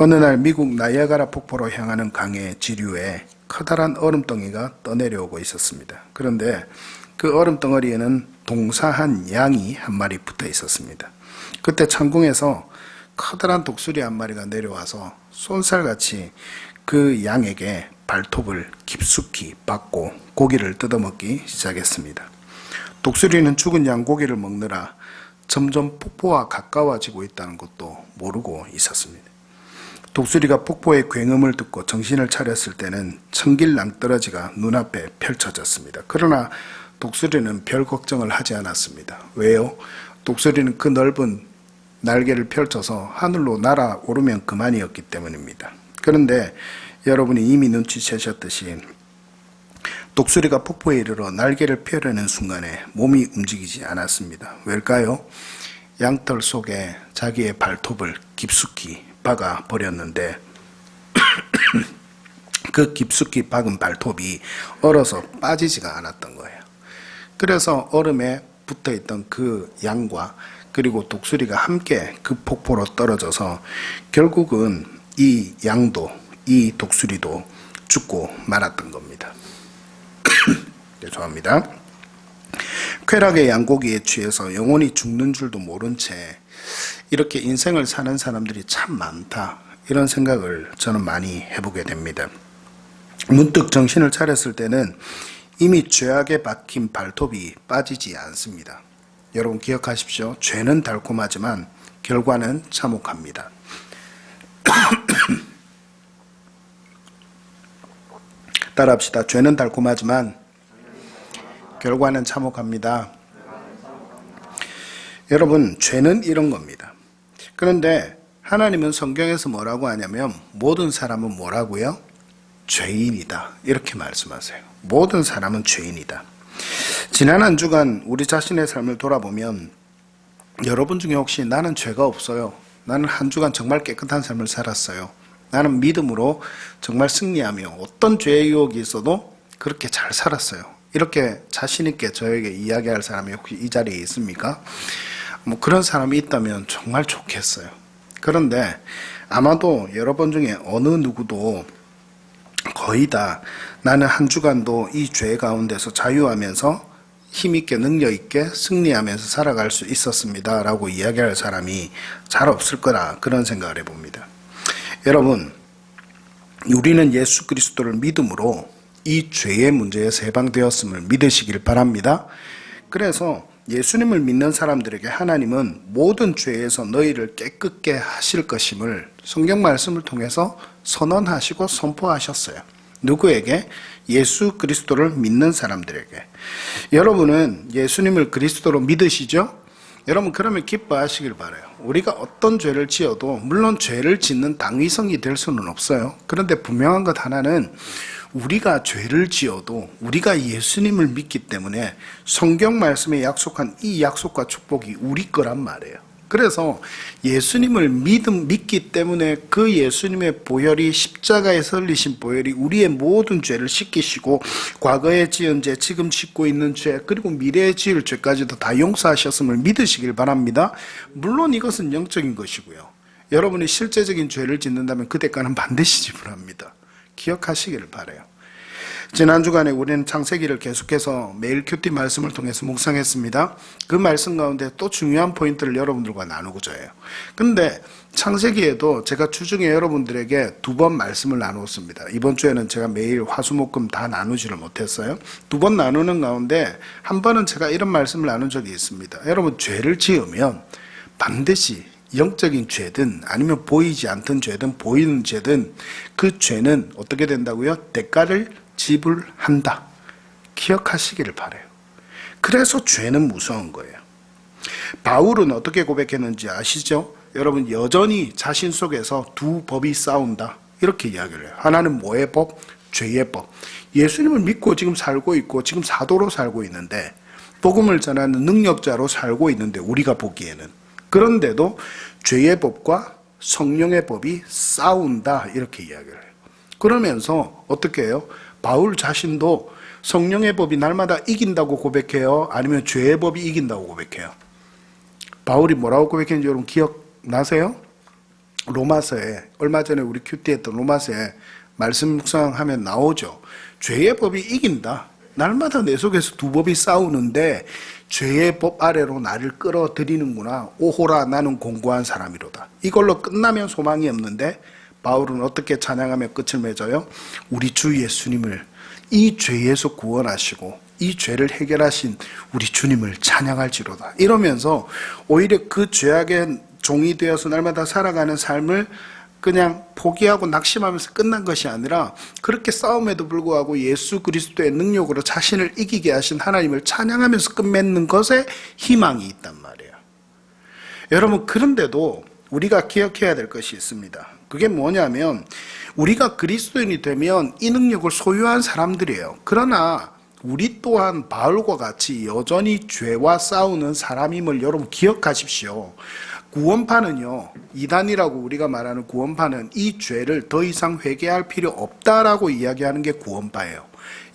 어느 날 미국 나이아가라 폭포로 향하는 강의 지류에 커다란 얼음덩이가 떠내려오고 있었습니다. 그런데 그 얼음덩어리에는 동사한 양이 한 마리 붙어 있었습니다. 그때 창궁에서 커다란 독수리 한 마리가 내려와서 쏜살같이 그 양에게 발톱을 깊숙이 박고 고기를 뜯어먹기 시작했습니다. 독수리는 죽은 양 고기를 먹느라 점점 폭포와 가까워지고 있다는 것도 모르고 있었습니다. 독수리가 폭포의 굉음을 듣고 정신을 차렸을 때는 청길 낭떠러지가 눈앞에 펼쳐졌습니다. 그러나 독수리는 별 걱정을 하지 않았습니다. 왜요? 독수리는 그 넓은 날개를 펼쳐서 하늘로 날아오르면 그만이었기 때문입니다. 그런데 여러분이 이미 눈치채셨듯이 독수리가 폭포에 이르러 날개를 펴려는 순간에 몸이 움직이지 않았습니다. 왜일까요? 양털 속에 자기의 발톱을 깊숙이 박아 버렸는데 그 깊숙이 박은 발톱이 얼어서 빠지지가 않았던 거예요. 그래서 얼음에 붙어 있던 그 양과 그리고 독수리가 함께 그 폭포로 떨어져서 결국은 이 양도 이 독수리도 죽고 말았던 겁니다. 죄송합니다. 쾌락의 양고기에 취해서 영원히 죽는 줄도 모른 채 이렇게 인생을 사는 사람들이 참 많다. 이런 생각을 저는 많이 해보게 됩니다. 문득 정신을 차렸을 때는 이미 죄악에 박힌 발톱이 빠지지 않습니다. 여러분 기억하십시오. 죄는 달콤하지만 결과는 참혹합니다. 따라합시다. 죄는 달콤하지만 결과는 참혹합니다. 여러분, 죄는 이런 겁니다. 그런데 하나님은 성경에서 뭐라고 하냐면 모든 사람은 뭐라고요? 죄인이다. 이렇게 말씀하세요. 모든 사람은 죄인이다. 지난 한 주간 우리 자신의 삶을 돌아보면 여러분 중에 혹시 나는 죄가 없어요. 나는 한 주간 정말 깨끗한 삶을 살았어요. 나는 믿음으로 정말 승리하며 어떤 죄의 유혹이 있어도 그렇게 잘 살았어요. 이렇게 자신있게 저에게 이야기할 사람이 혹시 이 자리에 있습니까? 뭐 그런 사람이 있다면 정말 좋겠어요. 그런데 아마도 여러분 중에 어느 누구도 거의 다 나는 한 주간도 이 죄 가운데서 자유하면서 힘있게 능력있게 승리하면서 살아갈 수 있었습니다. 라고 이야기할 사람이 잘 없을 거라 그런 생각을 해봅니다. 여러분, 우리는 예수 그리스도를 믿음으로 이 죄의 문제에서 해방되었음을 믿으시길 바랍니다. 그래서 예수님을 믿는 사람들에게 하나님은 모든 죄에서 너희를 깨끗게 하실 것임을 성경 말씀을 통해서 선언하시고 선포하셨어요. 누구에게? 예수 그리스도를 믿는 사람들에게. 여러분은 예수님을 그리스도로 믿으시죠? 여러분 그러면 기뻐하시길 바라요. 우리가 어떤 죄를 지어도 물론 죄를 짓는 당위성이 될 수는 없어요. 그런데 분명한 것 하나는 우리가 죄를 지어도 우리가 예수님을 믿기 때문에 성경 말씀에 약속한 이 약속과 축복이 우리 거란 말이에요. 그래서 예수님을 믿음 믿기 때문에 그 예수님의 보혈이 십자가에 설리신 보혈이 우리의 모든 죄를 씻기시고 과거에 지은 죄, 지금 짓고 있는 죄, 그리고 미래에 지을 죄까지도 다 용서하셨음을 믿으시길 바랍니다. 물론 이것은 영적인 것이고요. 여러분이 실제적인 죄를 짓는다면 그 대가는 반드시 지불합니다. 기억하시기를 바래요. 지난 주간에 우리는 창세기를 계속해서 매일 큐티 말씀을 통해서 묵상했습니다. 그 말씀 가운데 또 중요한 포인트를 여러분들과 나누고자 해요. 근데 창세기에도 제가 주중에 여러분들에게 두 번 말씀을 나누었습니다. 이번 주에는 제가 매일 화수목금 다 나누지를 못했어요. 두 번 나누는 가운데 한 번은 제가 이런 말씀을 나눈 적이 있습니다. 여러분 죄를 지으면 반드시 영적인 죄든 아니면 보이지 않던 죄든 보이는 죄든 그 죄는 어떻게 된다고요? 대가를 지불한다. 기억하시기를 바래요. 그래서 죄는 무서운 거예요. 바울은 어떻게 고백했는지 아시죠? 여러분 여전히 자신 속에서 두 법이 싸운다. 이렇게 이야기를 해요. 하나는 뭐의 법? 죄의 법. 예수님을 믿고 지금 살고 있고 지금 사도로 살고 있는데 복음을 전하는 능력자로 살고 있는데 우리가 보기에는 그런데도 죄의 법과 성령의 법이 싸운다 이렇게 이야기를 해요. 그러면서 어떻게 해요? 바울 자신도 성령의 법이 날마다 이긴다고 고백해요? 아니면 죄의 법이 이긴다고 고백해요? 바울이 뭐라고 고백했는지 여러분 기억나세요? 로마서에 얼마 전에 우리 큐티 했던 로마서에 말씀 묵상하면 나오죠. 죄의 법이 이긴다. 날마다 내 속에서 두 법이 싸우는데 죄의 법 아래로 나를 끌어들이는구나. 오호라 나는 공고한 사람이로다. 이걸로 끝나면 소망이 없는데 바울은 어떻게 찬양하며 끝을 맺어요? 우리 주 예수님을 이 죄에서 구원하시고 이 죄를 해결하신 우리 주님을 찬양할지로다. 이러면서 오히려 그 죄악의 종이 되어서 날마다 살아가는 삶을 그냥 포기하고 낙심하면서 끝난 것이 아니라 그렇게 싸움에도 불구하고 예수 그리스도의 능력으로 자신을 이기게 하신 하나님을 찬양하면서 끝맺는 것에 희망이 있단 말이에요. 여러분 그런데도 우리가 기억해야 될 것이 있습니다. 그게 뭐냐면 우리가 그리스도인이 되면 이 능력을 소유한 사람들이에요. 그러나 우리 또한 바울과 같이 여전히 죄와 싸우는 사람임을 여러분 기억하십시오. 구원파는요, 이단이라고 우리가 말하는 구원파는 이 죄를 더 이상 회개할 필요 없다라고 이야기하는 게 구원파예요.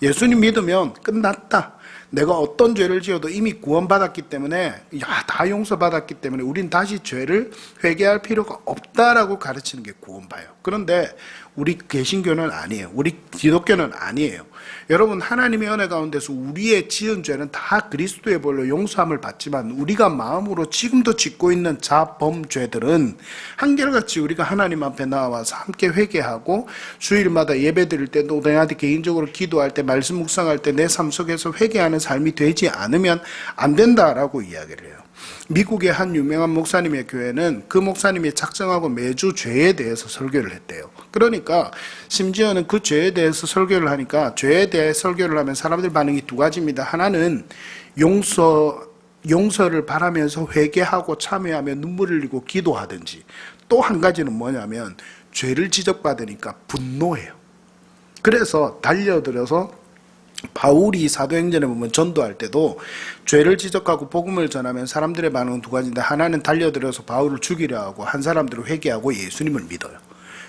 예수님 믿으면 끝났다. 내가 어떤 죄를 지어도 이미 구원받았기 때문에, 야, 다 용서받았기 때문에 우린 다시 죄를 회개할 필요가 없다라고 가르치는 게 구원파예요. 그런데 우리 개신교는 아니에요. 우리 기독교는 아니에요. 여러분 하나님의 은혜 가운데서 우리의 지은 죄는 다 그리스도의 벌로 용서함을 받지만 우리가 마음으로 지금도 짓고 있는 자범죄들은 한결같이 우리가 하나님 앞에 나와서 함께 회개하고 주일마다 예배 드릴 때 노동한테 개인적으로 기도할 때 말씀 묵상할 때 내 삶 속에서 회개하는 삶이 되지 않으면 안 된다라고 이야기를 해요. 미국의 한 유명한 목사님의 교회는 그 목사님이 작정하고 매주 죄에 대해서 설교를 했대요. 그러니까 심지어는 그 죄에 대해서 설교를 하니까 죄에 대해 설교를 하면 사람들 반응이 두 가지입니다. 하나는 용서 용서를 바라면서 회개하고 참여하며 눈물을 흘리고 기도하든지 또 한 가지는 뭐냐면 죄를 지적받으니까 분노해요. 그래서 달려들어서 바울이 사도행전에 보면 전도할 때도 죄를 지적하고 복음을 전하면 사람들의 반응은 두 가지인데 하나는 달려들어서 바울을 죽이려 하고 한 사람들은 회개하고 예수님을 믿어요.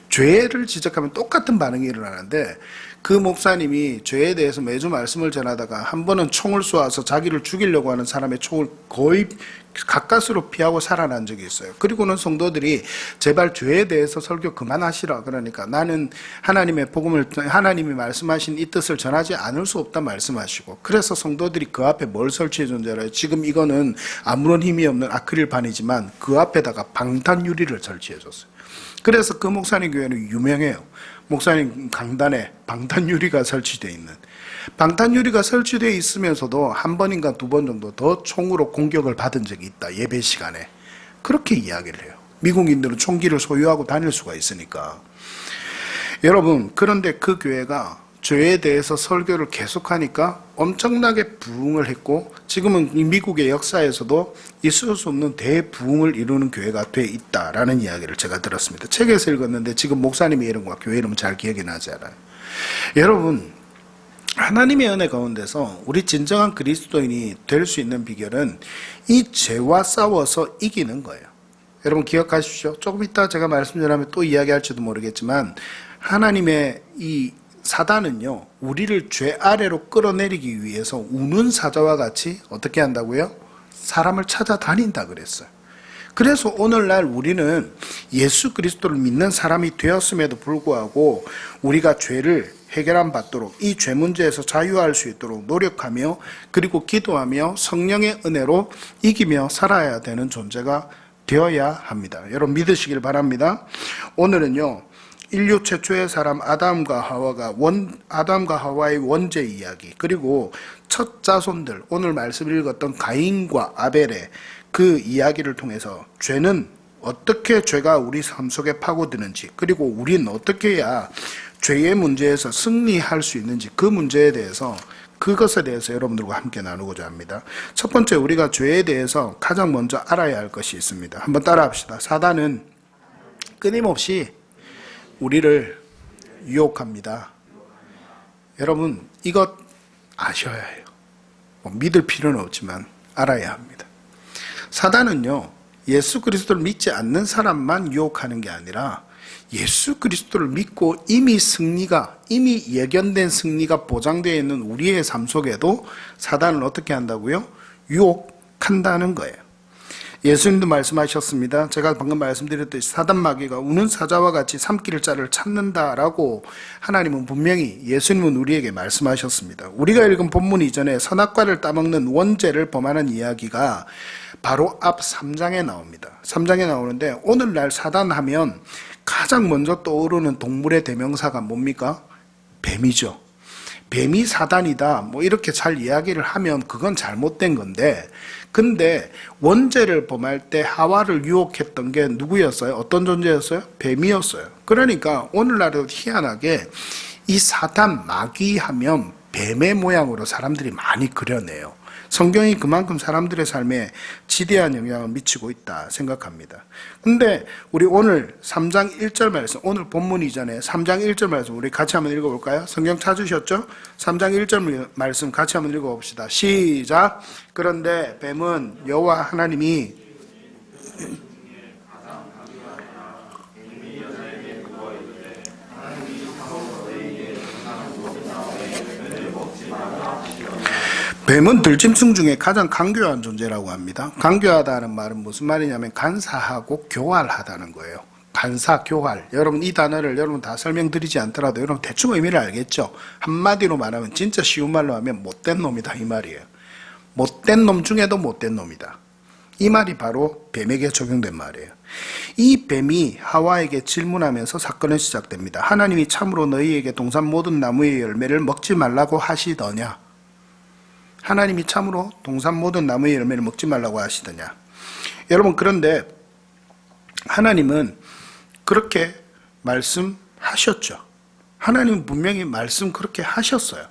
죄를 지적하면 똑같은 반응이 일어나는데 그 목사님이 죄에 대해서 매주 말씀을 전하다가 한 번은 총을 쏘아서 자기를 죽이려고 하는 사람의 총을 거의 가까스로 피하고 살아난 적이 있어요. 그리고는 성도들이 제발 죄에 대해서 설교 그만하시라 그러니까 나는 하나님의 복음을 하나님이 말씀하신 이 뜻을 전하지 않을 수 없다 말씀하시고 그래서 성도들이 그 앞에 뭘 설치해 준줄 알아요? 지금 이거는 아무런 힘이 없는 아크릴판이지만 그 앞에다가 방탄 유리를 설치해 줬어요. 그래서 그 목사님 교회는 유명해요. 목사님 강단에 방탄 유리가 설치되어 있는 방탄 유리가 설치되어 있으면서도 한 번인가 두 번 정도 더 총으로 공격을 받은 적이 있다. 예배 시간에. 그렇게 이야기를 해요. 미국인들은 총기를 소유하고 다닐 수가 있으니까. 여러분, 그런데 그 교회가 죄에 대해서 설교를 계속하니까 엄청나게 부흥을 했고 지금은 이 미국의 역사에서도 있을 수 없는 대부흥을 이루는 교회가 돼 있다라는 이야기를 제가 들었습니다. 책에서 읽었는데 지금 목사님의 이름과 교회 이름은 잘 기억이 나지 않아요. 여러분 하나님의 은혜 가운데서 우리 진정한 그리스도인이 될 수 있는 비결은 이 죄와 싸워서 이기는 거예요. 여러분 기억하십시오. 조금 이따 제가 말씀 전하면 또 이야기할지도 모르겠지만 하나님의 이 사단은요, 우리를 죄 아래로 끌어내리기 위해서 우는 사자와 같이 어떻게 한다고요? 사람을 찾아다닌다 그랬어요. 그래서 오늘날 우리는 예수 그리스도를 믿는 사람이 되었음에도 불구하고 우리가 죄를 해결함 받도록 이 죄 문제에서 자유할 수 있도록 노력하며 그리고 기도하며 성령의 은혜로 이기며 살아야 되는 존재가 되어야 합니다. 여러분 믿으시길 바랍니다. 오늘은요. 인류 최초의 사람 아담과 하와가 원 아담과 하와의 원죄 이야기 그리고 첫 자손들 오늘 말씀 읽었던 가인과 아벨의 그 이야기를 통해서 죄는 어떻게 죄가 우리 삶 속에 파고드는지 그리고 우리는 어떻게 해야 죄의 문제에서 승리할 수 있는지 그 문제에 대해서 그것에 대해서 여러분들과 함께 나누고자 합니다. 첫 번째 우리가 죄에 대해서 가장 먼저 알아야 할 것이 있습니다. 한번 따라합시다. 사단은 끊임없이 우리를 유혹합니다. 여러분, 이것 아셔야 해요. 뭐 믿을 필요는 없지만 알아야 합니다. 사단은요, 예수 그리스도를 믿지 않는 사람만 유혹하는 게 아니라 예수 그리스도를 믿고 이미 승리가, 이미 예견된 승리가 보장되어 있는 우리의 삶 속에도 사단을 어떻게 한다고요? 유혹한다는 거예요. 예수님도 말씀하셨습니다. 제가 방금 말씀드렸듯이 사단 마귀가 우는 사자와 같이 삼킬 자를 찾는다라고 하나님은 분명히 예수님은 우리에게 말씀하셨습니다. 우리가 읽은 본문 이전에 선악과를 따먹는 원죄를 범하는 이야기가 바로 앞 3장에 나옵니다. 3장에 나오는데 오늘날 사단 하면 가장 먼저 떠오르는 동물의 대명사가 뭡니까? 뱀이죠. 뱀이 사단이다. 뭐 이렇게 잘 이야기를 하면 그건 잘못된 건데, 근데 원죄를 범할 때 하와를 유혹했던 게 누구였어요? 어떤 존재였어요? 뱀이었어요. 그러니까 오늘날에도 희한하게 이 사단 마귀 하면 뱀의 모양으로 사람들이 많이 그려내요. 성경이 그만큼 사람들의 삶에 지대한 영향을 미치고 있다 생각합니다. 근데 우리 오늘 3장 1절 말씀, 오늘 본문 이전에 3장 1절 말씀 우리 같이 한번 읽어볼까요? 성경 찾으셨죠? 3장 1절 말씀 같이 한번 읽어봅시다. 시작. 그런데 뱀은 여호와 하나님이 뱀은 들짐승 중에 가장 강교한 존재라고 합니다. 강교하다는 말은 무슨 말이냐면 간사하고 교활하다는 거예요. 간사, 교활. 여러분 이 단어를 여러분 다 설명드리지 않더라도 여러분 대충 의미를 알겠죠? 한마디로 말하면 진짜 쉬운 말로 하면 못된 놈이다 이 말이에요. 못된 놈 중에도 못된 놈이다. 이 말이 바로 뱀에게 적용된 말이에요. 이 뱀이 하와에게 질문하면서 사건은 시작됩니다. 하나님이 참으로 너희에게 동산 모든 나무의 열매를 먹지 말라고 하시더냐? 하나님이 참으로 동산 모든 나무의 열매를 먹지 말라고 하시더냐. 여러분, 그런데 하나님은 그렇게 말씀하셨죠. 하나님은 분명히 말씀 그렇게 하셨어요.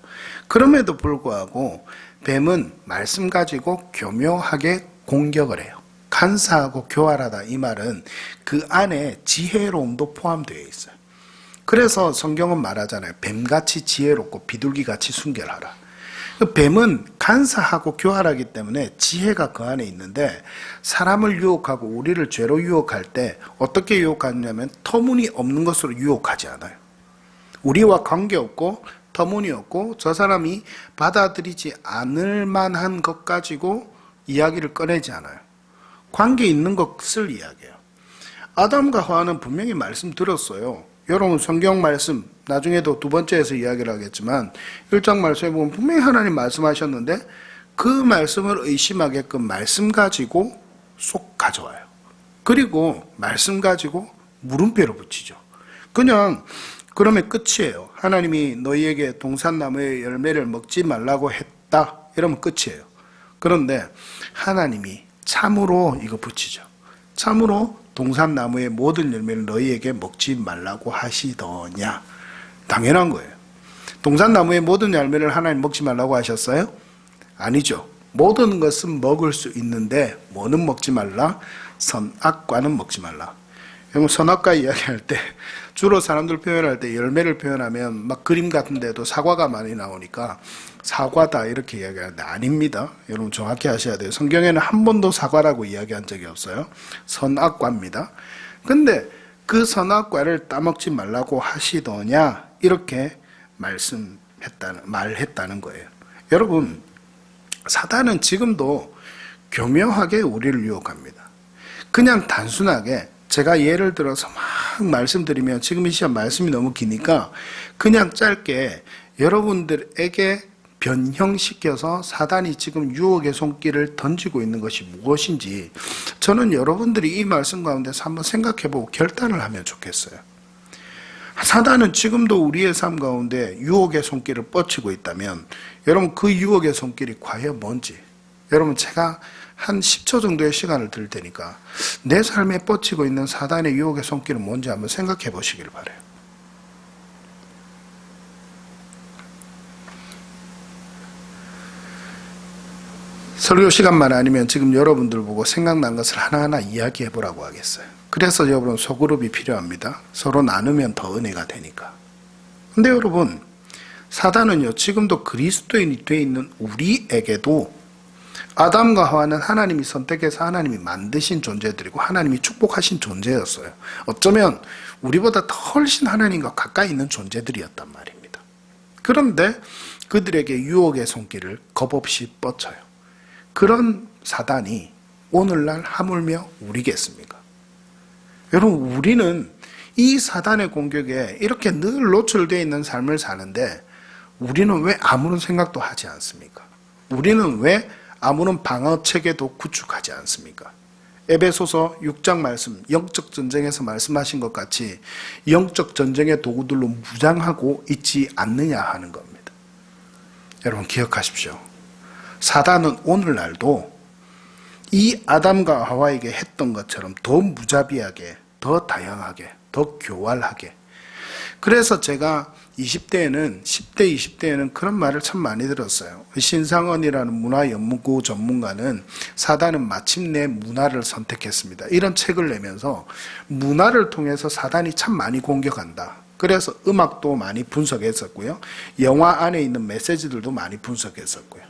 그럼에도 불구하고 뱀은 말씀 가지고 교묘하게 공격을 해요. 간사하고 교활하다 이 말은 그 안에 지혜로움도 포함되어 있어요. 그래서 성경은 말하잖아요. 뱀같이 지혜롭고 비둘기같이 순결하라. 그 뱀은 간사하고 교활하기 때문에 지혜가 그 안에 있는데 사람을 유혹하고 우리를 죄로 유혹할 때 어떻게 유혹하냐면 터무니없는 것으로 유혹하지 않아요. 우리와 관계없고 터무니없고 저 사람이 받아들이지 않을 만한 것 가지고 이야기를 꺼내지 않아요. 관계 있는 것을 이야기해요. 아담과 하와는 분명히 말씀 들었어요. 여러분 성경 말씀 나중에도 두 번째에서 이야기를 하겠지만 1장 말씀에 보면 분명히 하나님 말씀하셨는데 그 말씀을 의심하게끔 말씀 가지고 쏙 가져와요. 그리고 말씀 가지고 물음표를 붙이죠. 그냥 그러면 끝이에요. 하나님이 너희에게 동산나무의 열매를 먹지 말라고 했다. 이러면 끝이에요. 그런데 하나님이 참으로 이거 붙이죠. 참으로 동산나무의 모든 열매를 너희에게 먹지 말라고 하시더냐. 당연한 거예요. 동산나무의 모든 열매를 하나님 먹지 말라고 하셨어요? 아니죠. 모든 것은 먹을 수 있는데 뭐는 먹지 말라? 선악과는 먹지 말라. 여러분 선악과 이야기할 때 주로 사람들 표현할 때 열매를 표현하면 막 그림 같은데도 사과가 많이 나오니까 사과다 이렇게 이야기하는데 아닙니다. 여러분 정확히 하셔야 돼요. 성경에는 한 번도 사과라고 이야기한 적이 없어요. 선악과입니다. 근데 그 선악과를 따먹지 말라고 하시더냐 이렇게 말씀했다는 말했다는 거예요. 여러분 사단은 지금도 교묘하게 우리를 유혹합니다. 그냥 단순하게 제가 예를 들어서 막 말씀드리면 지금 이 시간 말씀이 너무 기니까 그냥 짧게 여러분들에게 변형시켜서 사단이 지금 유혹의 손길을 던지고 있는 것이 무엇인지 저는 여러분들이 이 말씀 가운데서 한번 생각해 보고 결단을 하면 좋겠어요. 사단은 지금도 우리의 삶 가운데 유혹의 손길을 뻗치고 있다면 여러분 그 유혹의 손길이 과연 뭔지 여러분 제가 한 10초 정도의 시간을 드릴 테니까 내 삶에 뻗치고 있는 사단의 유혹의 손길은 뭔지 한번 생각해 보시길 바래요. 설교 시간만 아니면 지금 여러분들 보고 생각난 것을 하나하나 이야기해 보라고 하겠어요. 그래서 여러분 소그룹이 필요합니다. 서로 나누면 더 은혜가 되니까. 근데 여러분 사단은요 지금도 그리스도인이 돼 있는 우리에게도 아담과 하와는 하나님이 선택해서 하나님이 만드신 존재들이고 하나님이 축복하신 존재였어요. 어쩌면 우리보다 더 훨씬 하나님과 가까이 있는 존재들이었단 말입니다. 그런데 그들에게 유혹의 손길을 겁없이 뻗쳐요. 그런 사단이 오늘날 하물며 우리겠습니까? 여러분 우리는 이 사단의 공격에 이렇게 늘 노출되어 있는 삶을 사는데 우리는 왜 아무런 생각도 하지 않습니까? 우리는 왜 아무런 방어 체계도 구축하지 않습니까? 에베소서 6장 말씀, 영적 전쟁에서 말씀하신 것 같이 영적 전쟁의 도구들로 무장하고 있지 않느냐 하는 겁니다. 여러분 기억하십시오. 사단은 오늘날도 이 아담과 하와에게 했던 것처럼 더 무자비하게, 더 다양하게, 더 교활하게. 그래서 제가 20대에는, 10대, 20대에는 그런 말을 참 많이 들었어요. 신상원이라는 문화 연구 전문가는 사단은 마침내 문화를 선택했습니다. 이런 책을 내면서 문화를 통해서 사단이 참 많이 공격한다. 그래서 음악도 많이 분석했었고요. 영화 안에 있는 메시지들도 많이 분석했었고요.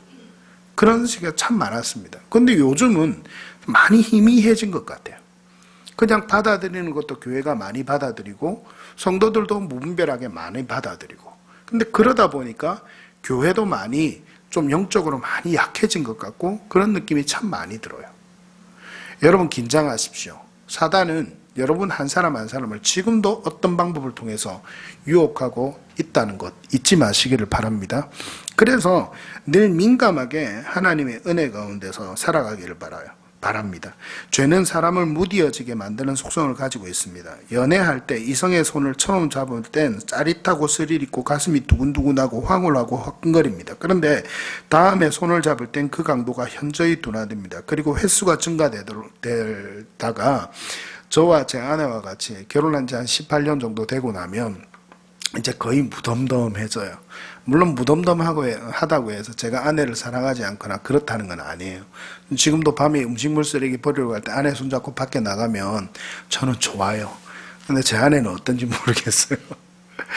그런 식이 참 많았습니다. 근데 요즘은 많이 희미해진 것 같아요. 그냥 받아들이는 것도 교회가 많이 받아들이고 성도들도 무분별하게 많이 받아들이고 근데 그러다 보니까 교회도 많이 좀 영적으로 많이 약해진 것 같고 그런 느낌이 참 많이 들어요. 여러분 긴장하십시오. 사단은 여러분 한 사람 한 사람을 지금도 어떤 방법을 통해서 유혹하고 있다는 것 잊지 마시기를 바랍니다. 그래서 늘 민감하게 하나님의 은혜 가운데서 살아가기를 바라요. 바랍니다. 죄는 사람을 무디어지게 만드는 속성을 가지고 있습니다. 연애할 때 이성의 손을 처음 잡을 땐 짜릿하고 스릴 있고 가슴이 두근두근하고 황홀하고 화끈거립니다. 그런데 다음에 손을 잡을 땐 그 강도가 현저히 둔화됩니다. 그리고 횟수가 증가되다가 저와 제 아내와 같이 결혼한 지 한 18년 정도 되고 나면 이제 거의 무덤덤해져요. 물론 무덤덤하고 하다고 해서 제가 아내를 사랑하지 않거나 그렇다는 건 아니에요. 지금도 밤에 음식물 쓰레기 버리러 갈 때 아내 손잡고 밖에 나가면 저는 좋아요. 근데 제 아내는 어떤지 모르겠어요.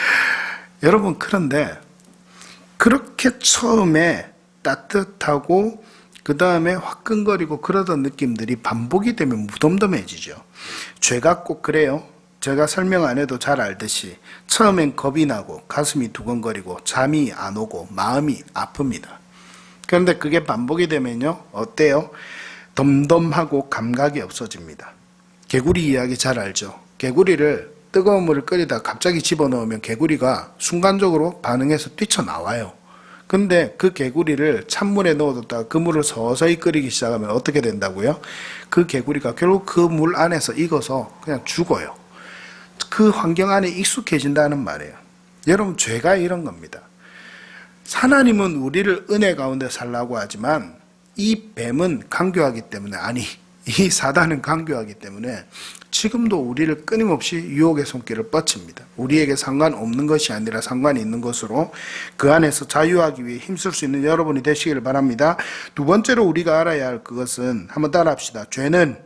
여러분 그런데 그렇게 처음에 따뜻하고 그 다음에 화끈거리고 그러던 느낌들이 반복이 되면 무덤덤해지죠. 죄가 꼭 그래요. 제가 설명 안 해도 잘 알듯이 처음엔 겁이 나고 가슴이 두근거리고 잠이 안 오고 마음이 아픕니다. 그런데 그게 반복이 되면요. 어때요? 덤덤하고 감각이 없어집니다. 개구리 이야기 잘 알죠? 개구리를 뜨거운 물을 끓이다 갑자기 집어넣으면 개구리가 순간적으로 반응해서 뛰쳐나와요. 근데 그 개구리를 찬물에 넣어뒀다가 그 물을 서서히 끓이기 시작하면 어떻게 된다고요? 그 개구리가 결국 그 물 안에서 익어서 그냥 죽어요. 그 환경 안에 익숙해진다는 말이에요. 여러분, 죄가 이런 겁니다. 하나님은 우리를 은혜 가운데 살라고 하지만 이 뱀은 강교하기 때문에, 아니, 이 사단은 강교하기 때문에 지금도 우리를 끊임없이 유혹의 손길을 뻗칩니다. 우리에게 상관없는 것이 아니라 상관이 있는 것으로 그 안에서 자유하기 위해 힘쓸 수 있는 여러분이 되시기를 바랍니다. 두 번째로 우리가 알아야 할 그것은 한번 따라 합시다. 죄는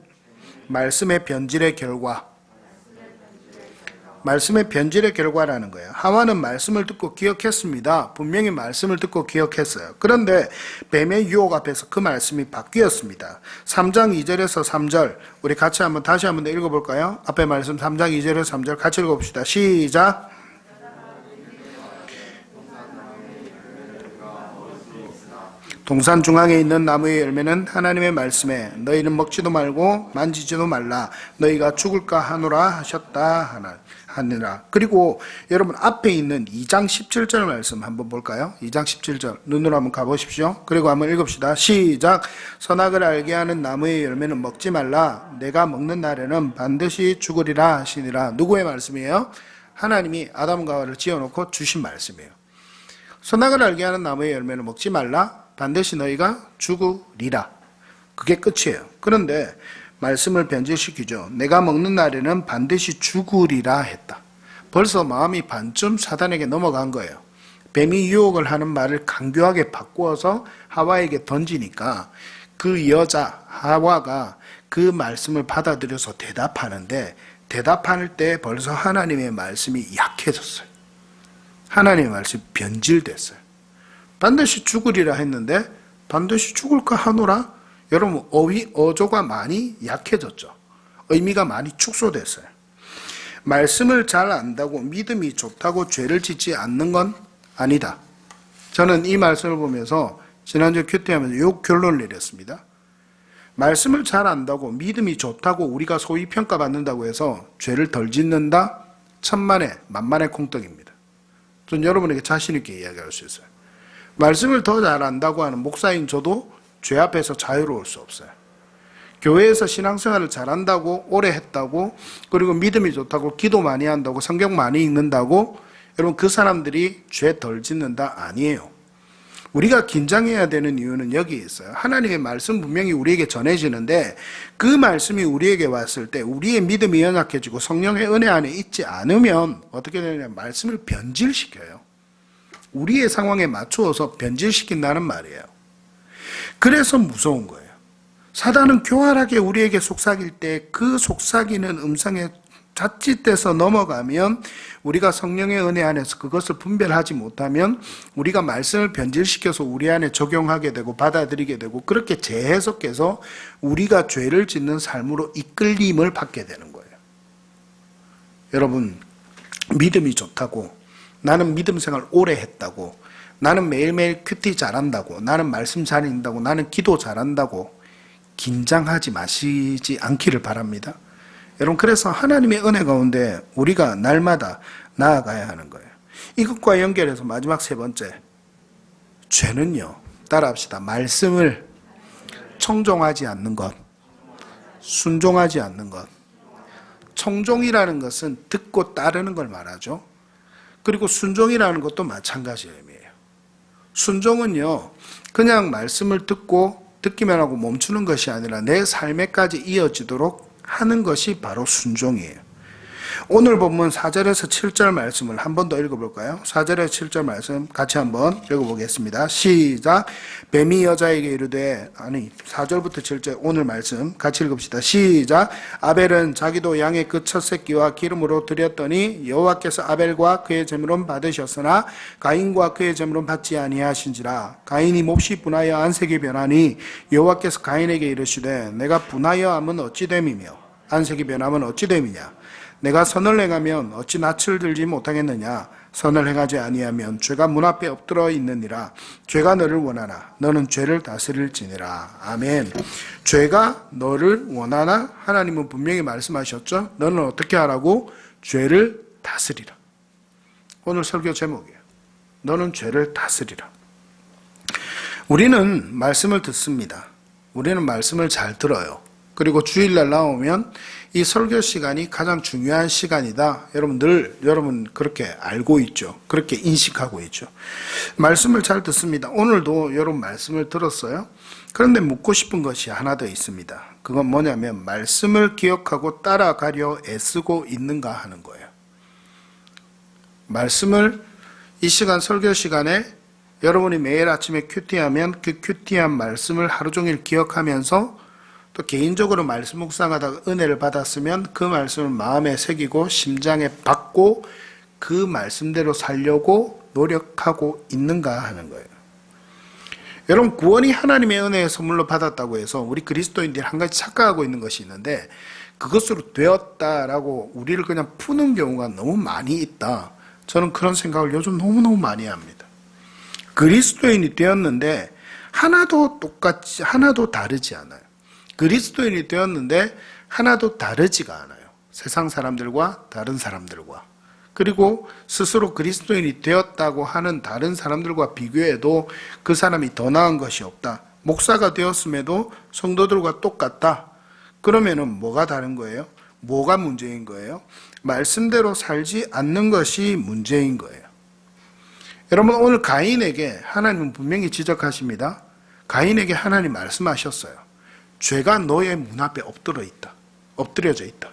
말씀의 변질의 결과, 말씀의 변질의 결과라는 거예요. 하와는 말씀을 듣고 기억했습니다. 분명히 말씀을 듣고 기억했어요. 그런데 뱀의 유혹 앞에서 그 말씀이 바뀌었습니다. 3장 2절에서 3절 우리 같이 한번 다시 한번 읽어 볼까요? 앞에 말씀 3장 2절에서 3절 같이 읽어 봅시다. 시작. 동산 중앙에 있는 나무의 열매는 하나님의 말씀에 너희는 먹지도 말고 만지지도 말라 너희가 죽을까 하노라 하셨다 하나 하느라 그리고 여러분 앞에 있는 2장 17절 말씀 한번 볼까요? 2장 17절 눈으로 한번 가보십시오. 그리고 한번 읽읍시다. 시작 선악을 알게 하는 나무의 열매는 먹지 말라 내가 먹는 날에는 반드시 죽으리라 하시니라 누구의 말씀이에요? 하나님이 아담과 하와를 지어놓고 주신 말씀이에요. 선악을 알게 하는 나무의 열매는 먹지 말라 반드시 너희가 죽으리라. 그게 끝이에요. 그런데 말씀을 변질시키죠. 내가 먹는 날에는 반드시 죽으리라 했다. 벌써 마음이 반쯤 사단에게 넘어간 거예요. 뱀이 유혹을 하는 말을 강교하게 바꾸어서 하와에게 던지니까 그 여자 하와가 그 말씀을 받아들여서 대답하는데 대답할 때 벌써 하나님의 말씀이 약해졌어요. 하나님의 말씀이 변질됐어요. 반드시 죽으리라 했는데 반드시 죽을까 하노라? 여러분 어휘 어조가 많이 약해졌죠. 의미가 많이 축소됐어요. 말씀을 잘 안다고 믿음이 좋다고 죄를 짓지 않는 건 아니다. 저는 이 말씀을 보면서 지난주 큐티하면서 요 결론을 내렸습니다. 말씀을 잘 안다고 믿음이 좋다고 우리가 소위 평가받는다고 해서 죄를 덜 짓는다? 천만에 만만의 콩떡입니다. 전 여러분에게 자신 있게 이야기할 수 있어요. 말씀을 더 잘 안다고 하는 목사인 저도 죄 앞에서 자유로울 수 없어요. 교회에서 신앙생활을 잘한다고 오래 했다고 그리고 믿음이 좋다고 기도 많이 한다고 성경 많이 읽는다고 여러분 그 사람들이 죄 덜 짓는다 아니에요. 우리가 긴장해야 되는 이유는 여기에 있어요. 하나님의 말씀 분명히 우리에게 전해지는데 그 말씀이 우리에게 왔을 때 우리의 믿음이 연약해지고 성령의 은혜 안에 있지 않으면 어떻게 되느냐 말씀을 변질시켜요. 우리의 상황에 맞추어서 변질시킨다는 말이에요. 그래서 무서운 거예요. 사단은 교활하게 우리에게 속삭일 때 그 속삭이는 음성에 자칫돼서 넘어가면 우리가 성령의 은혜 안에서 그것을 분별하지 못하면 우리가 말씀을 변질시켜서 우리 안에 적용하게 되고 받아들이게 되고 그렇게 재해석해서 우리가 죄를 짓는 삶으로 이끌림을 받게 되는 거예요. 여러분 믿음이 좋다고 나는 믿음 생활 오래 했다고 나는 매일매일 큐티 잘한다고 나는 말씀 잘 읽는다고 나는 기도 잘한다고 긴장하지 마시지 않기를 바랍니다. 여러분 그래서 하나님의 은혜 가운데 우리가 날마다 나아가야 하는 거예요. 이것과 연결해서 마지막 세 번째 죄는요. 따라합시다. 말씀을 청종하지 않는 것, 순종하지 않는 것. 청종이라는 것은 듣고 따르는 걸 말하죠. 그리고 순종이라는 것도 마찬가지의 의미예요. 순종은요, 그냥 말씀을 듣고 듣기만 하고 멈추는 것이 아니라 내 삶에까지 이어지도록 하는 것이 바로 순종이에요. 오늘 본문 4절에서 7절 말씀을 한 번 더 읽어볼까요? 4절에서 7절 말씀 같이 한번 읽어보겠습니다. 시작. 뱀이 여자에게 이르되, 아니, 4절부터 7절 오늘 말씀 같이 읽읍시다. 시작. 아벨은 자기도 양의 그 첫 새끼와 기름으로 드렸더니 여호와께서 아벨과 그의 제물은 받으셨으나 가인과 그의 제물은 받지 아니하신지라. 가인이 몹시 분하여 안색이 변하니 여호와께서 가인에게 이르시되 내가 분하여 함은 어찌 됨이며 안색이 변함은 어찌 됨이냐. 내가 선을 행하면 어찌 낯을 들지 못하겠느냐? 선을 행하지 아니하면 죄가 문 앞에 엎드러 있느니라. 죄가 너를 원하나? 너는 죄를 다스릴지니라. 아멘. 죄가 너를 원하나? 하나님은 분명히 말씀하셨죠? 너는 어떻게 하라고? 죄를 다스리라. 오늘 설교 제목이에요. 너는 죄를 다스리라. 우리는 말씀을 듣습니다. 우리는 말씀을 잘 들어요. 그리고 주일날 나오면 이 설교 시간이 가장 중요한 시간이다. 여러분 늘 여러분 그렇게 알고 있죠. 그렇게 인식하고 있죠. 말씀을 잘 듣습니다. 오늘도 여러분 말씀을 들었어요. 그런데 묻고 싶은 것이 하나 더 있습니다. 그건 뭐냐면 말씀을 기억하고 따라가려 애쓰고 있는가 하는 거예요. 말씀을 이 시간 설교 시간에 여러분이 매일 아침에 큐티하면 그 큐티한 말씀을 하루 종일 기억하면서 또 개인적으로 말씀 묵상하다가 은혜를 받았으면 그 말씀을 마음에 새기고 심장에 받고 그 말씀대로 살려고 노력하고 있는가 하는 거예요. 여러분 구원이 하나님의 은혜의 선물로 받았다고 해서 우리 그리스도인들이 한 가지 착각하고 있는 것이 있는데 그것으로 되었다라고 우리를 그냥 푸는 경우가 너무 많이 있다. 저는 그런 생각을 요즘 너무너무 많이 합니다. 그리스도인이 되었는데 하나도 똑같지 하나도 다르지 않아요. 그리스도인이 되었는데 하나도 다르지가 않아요. 세상 사람들과 다른 사람들과. 그리고 스스로 그리스도인이 되었다고 하는 다른 사람들과 비교해도 그 사람이 더 나은 것이 없다. 목사가 되었음에도 성도들과 똑같다. 그러면은 뭐가 다른 거예요? 뭐가 문제인 거예요? 말씀대로 살지 않는 것이 문제인 거예요. 여러분 오늘 가인에게 하나님은 분명히 지적하십니다. 가인에게 하나님 말씀하셨어요. 죄가 너의 문 앞에 엎드려 있다. 엎드려져 있다.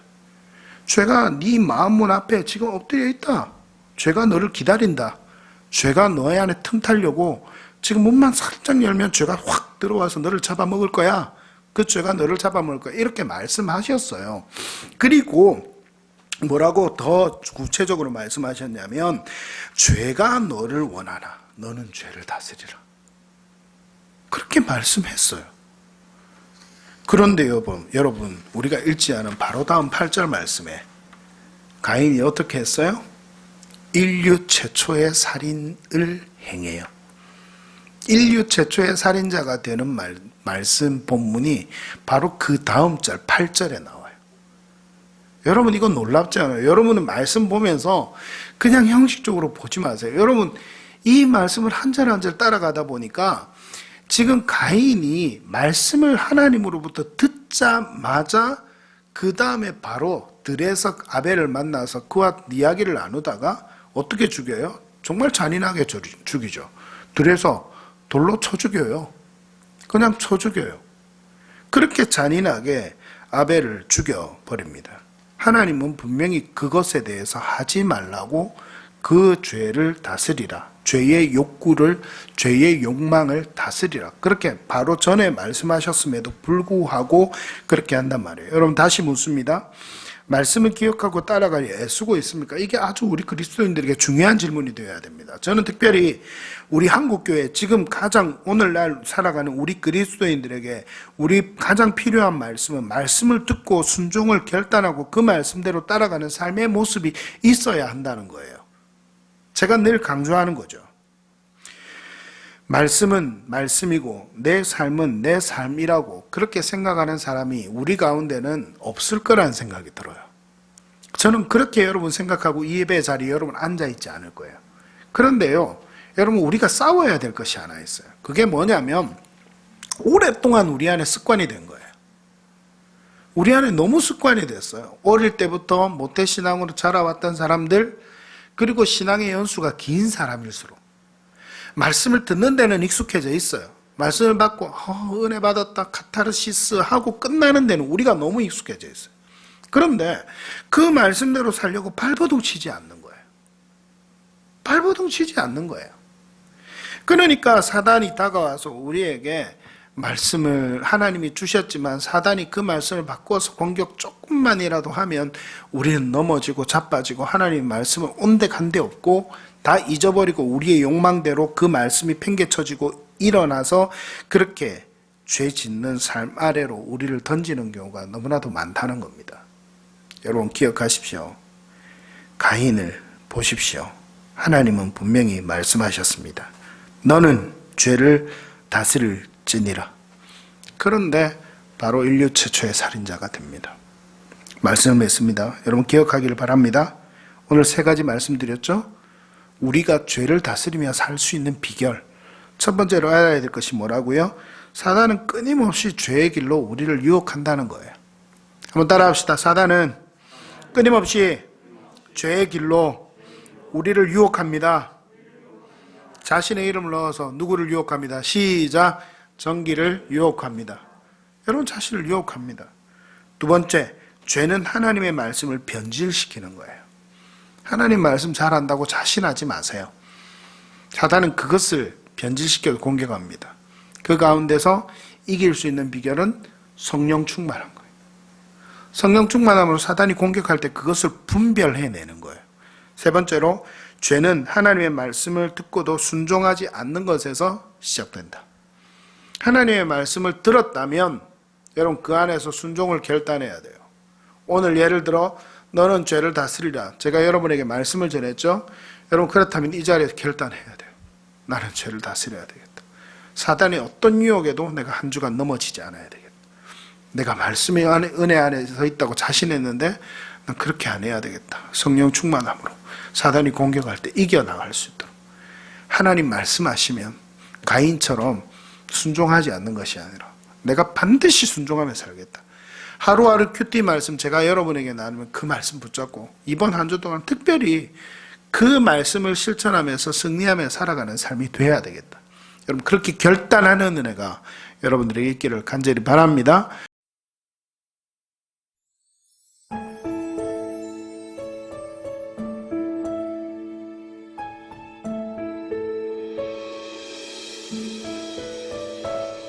죄가 네 마음 문 앞에 지금 엎드려 있다. 죄가 너를 기다린다. 죄가 너의 안에 틈타려고 지금 문만 살짝 열면 죄가 확 들어와서 너를 잡아먹을 거야. 그 죄가 너를 잡아먹을 거야. 이렇게 말씀하셨어요. 그리고 뭐라고 더 구체적으로 말씀하셨냐면 죄가 너를 원하나 너는 죄를 다스리라. 그렇게 말씀했어요. 그런데 여러분, 여러분, 우리가 읽지 않은 바로 다음 8절 말씀에 가인이 어떻게 했어요? 인류 최초의 살인을 행해요. 인류 최초의 살인자가 되는 말, 말씀 본문이 바로 그 다음 절 8절에 나와요. 여러분 이건 놀랍지 않아요? 여러분은 말씀 보면서 그냥 형식적으로 보지 마세요. 여러분 이 말씀을 한 절 한 절 따라가다 보니까 지금 가인이 말씀을 하나님으로부터 듣자마자 그 다음에 바로 들에서 아벨을 만나서 그와 이야기를 나누다가 어떻게 죽여요? 정말 잔인하게 죽이죠. 들에서 돌로 쳐 죽여요. 그냥 쳐 죽여요. 그렇게 잔인하게 아벨을 죽여 버립니다. 하나님은 분명히 그것에 대해서 하지 말라고 그 죄를 다스리라. 죄의 욕구를, 죄의 욕망을 다스리라. 그렇게 바로 전에 말씀하셨음에도 불구하고 그렇게 한단 말이에요. 여러분 다시 묻습니다. 말씀을 기억하고 따라갈 애쓰고 있습니까? 이게 아주 우리 그리스도인들에게 중요한 질문이 되어야 됩니다. 저는 특별히 우리 한국교회 지금 가장 오늘날 살아가는 우리 그리스도인들에게 우리 가장 필요한 말씀은 말씀을 듣고 순종을 결단하고 그 말씀대로 따라가는 삶의 모습이 있어야 한다는 거예요. 제가 늘 강조하는 거죠. 말씀은 말씀이고 내 삶은 내 삶이라고 그렇게 생각하는 사람이 우리 가운데는 없을 거라는 생각이 들어요. 저는 그렇게 여러분 생각하고 이 예배 자리에 여러분 앉아 있지 않을 거예요. 그런데요, 여러분 우리가 싸워야 될 것이 하나 있어요. 그게 뭐냐면 오랫동안 우리 안에 습관이 된 거예요. 우리 안에 너무 습관이 됐어요. 어릴 때부터 모태신앙으로 자라왔던 사람들, 그리고 신앙의 연수가 긴 사람일수록 말씀을 듣는 데는 익숙해져 있어요. 말씀을 받고 어, 은혜 받았다 카타르시스 하고 끝나는 데는 우리가 너무 익숙해져 있어요. 그런데 그 말씀대로 살려고 발버둥 치지 않는 거예요. 발버둥 치지 않는 거예요. 그러니까 사단이 다가와서 우리에게 말씀을 하나님이 주셨지만 사단이 그 말씀을 바꿔서 공격 조금만이라도 하면 우리는 넘어지고 자빠지고 하나님 말씀을 온데간데 없고 다 잊어버리고 우리의 욕망대로 그 말씀이 팽개쳐지고 일어나서 그렇게 죄 짓는 삶 아래로 우리를 던지는 경우가 너무나도 많다는 겁니다. 여러분 기억하십시오. 가인을 보십시오. 하나님은 분명히 말씀하셨습니다. 너는 죄를 다스릴 지니라. 그런데 바로 인류 최초의 살인자가 됩니다. 말씀을 했습니다. 여러분 기억하기를 바랍니다. 오늘 세 가지 말씀드렸죠? 우리가 죄를 다스리며 살 수 있는 비결. 첫 번째로 알아야 될 것이 뭐라고요? 사단은 끊임없이 죄의 길로 우리를 유혹한다는 거예요. 한번 따라합시다. 사단은 끊임없이 죄의 길로 우리를 유혹합니다. 자신의 이름을 넣어서 누구를 유혹합니다. 시작. 정기를 유혹합니다. 여러분 자신을 유혹합니다. 두 번째, 죄는 하나님의 말씀을 변질시키는 거예요. 하나님 말씀 잘한다고 자신하지 마세요. 사단은 그것을 변질시켜 공격합니다. 그 가운데서 이길 수 있는 비결은 성령 충만한 거예요. 성령 충만함으로 사단이 공격할 때 그것을 분별해내는 거예요. 세 번째로 죄는 하나님의 말씀을 듣고도 순종하지 않는 것에서 시작된다. 하나님의 말씀을 들었다면 여러분 그 안에서 순종을 결단해야 돼요. 오늘 예를 들어 너는 죄를 다스리라. 제가 여러분에게 말씀을 전했죠. 여러분 그렇다면 이 자리에서 결단해야 돼요. 나는 죄를 다스려야 되겠다. 사단의 어떤 유혹에도 내가 한 주간 넘어지지 않아야 되겠다. 내가 말씀의 은혜 안에 서 있다고 자신했는데 난 그렇게 안 해야 되겠다. 성령 충만함으로 사단이 공격할 때 이겨나갈 수 있도록 하나님 말씀하시면 가인처럼 순종하지 않는 것이 아니라 내가 반드시 순종하며 살겠다. 하루하루 큐티 말씀 제가 여러분에게 나누면 그 말씀 붙잡고 이번 한 주 동안 특별히 그 말씀을 실천하면서 승리하며 살아가는 삶이 돼야 되겠다. 여러분 그렇게 결단하는 은혜가 여러분들에게 있기를 간절히 바랍니다.